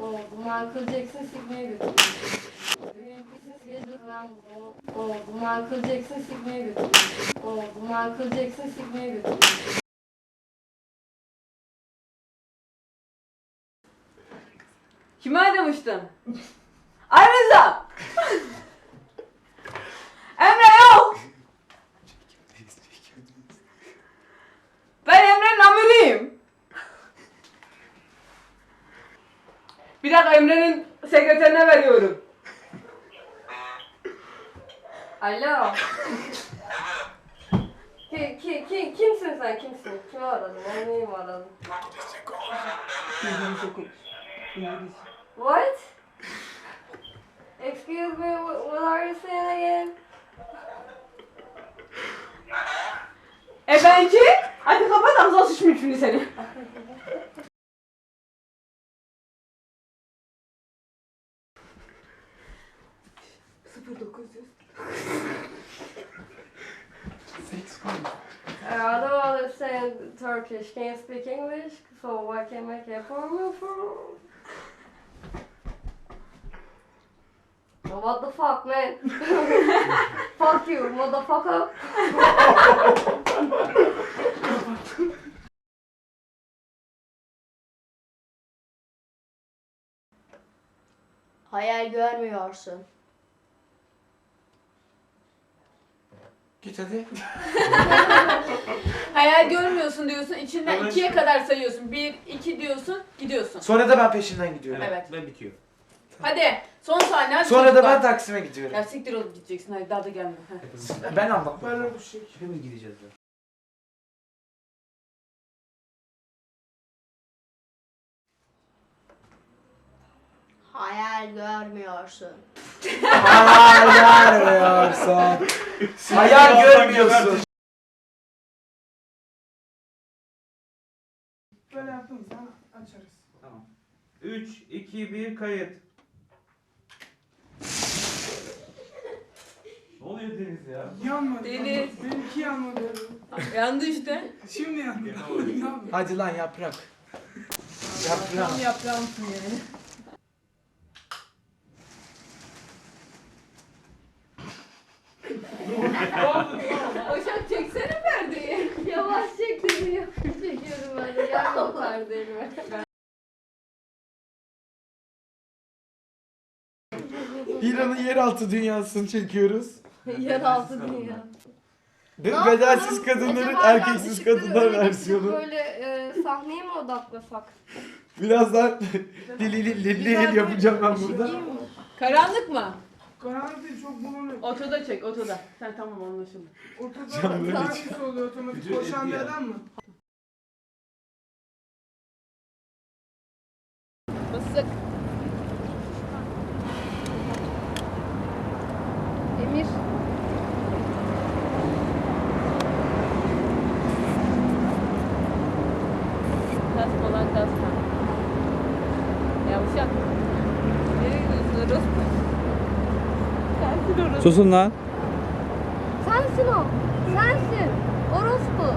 Oldu. Michael Jackson sikmeye götürdü. Oldu. Michael Jackson sikmeye götürdü. Oldu. Michael Jackson sikmeye götürdü. Kimi aramıştın? Emre yok. Ben Emre'nin amiriyim. Bir dakika Emre'nin sekreterine veriyorum. Alo. Ki, ki, ki, kimsin sen kimsin? Kimi aradın? Ben neyim aradın? What? Excuse me, what, what are you saying again? E benki? Hadi kapat Hamza sıçmış şimdi seni. Sıfır dokuz yüz. Uh, I don't understand Turkish. Can you speak English? So I can make for you for. What the fuck, man? fuck you, motherfucker. Hayal görmüyorsun. Git hadi. Hayal görmüyorsun diyorsun. içinden ikiye kadar sayıyorsun. Bir, iki diyorsun. Gidiyorsun. Sonra da ben peşinden gidiyorum. Evet. Ve bitiyor. Hadi. Son sahne. Hadi Sonra da çocuklar. ben Taksim'e gidiyorum. Ya siktir olup gideceksin. Hadi daha da gelme. Heh. Ben anlatmam. Böyle bir şey. Şimdi gideceğiz. ya. Hayal görmüyorsun. Hayal görmüyorsun. Hayal görmüyorsun. Böyle yaptığımız zaman açarız. Tamam. 3, 2, 1 kayıt. ne oluyor Deniz ya? Yanmadı. Deniz. Benimki yanmadı. Yandı işte. Şimdi yandı. Hadi lan yaprak. Yaprak. Tam yaprağımsın yani. Boşak çeksene perdeyi. Yavaş çek dedi. Yavaş çekiyorum ben de. Gel bu perdeyle. İran'ın yeraltı dünyasını çekiyoruz. Yeraltı dünya. Ne Bedelsiz kadınların Acaba erkeksiz yanlışlıkla kadınlar öyle versiyonu. Böyle e, sahneye mi odaklasak? Birazdan li li li li yapacağım ben burada. Değil mi? Karanlık mı? Karanlık değil çok bulanık. Otoda çek otoda. Sen tamam anlaşıldı. Ortada Canlı hangisi oluyor otomatik Vücut koşan bir adam mı? Mısık. Emir. Kasma lan kasma. Yavşak. Nereye gidiyorsun orospu? Orospu. Susun lan. Sensin o. Sensin. Orospu.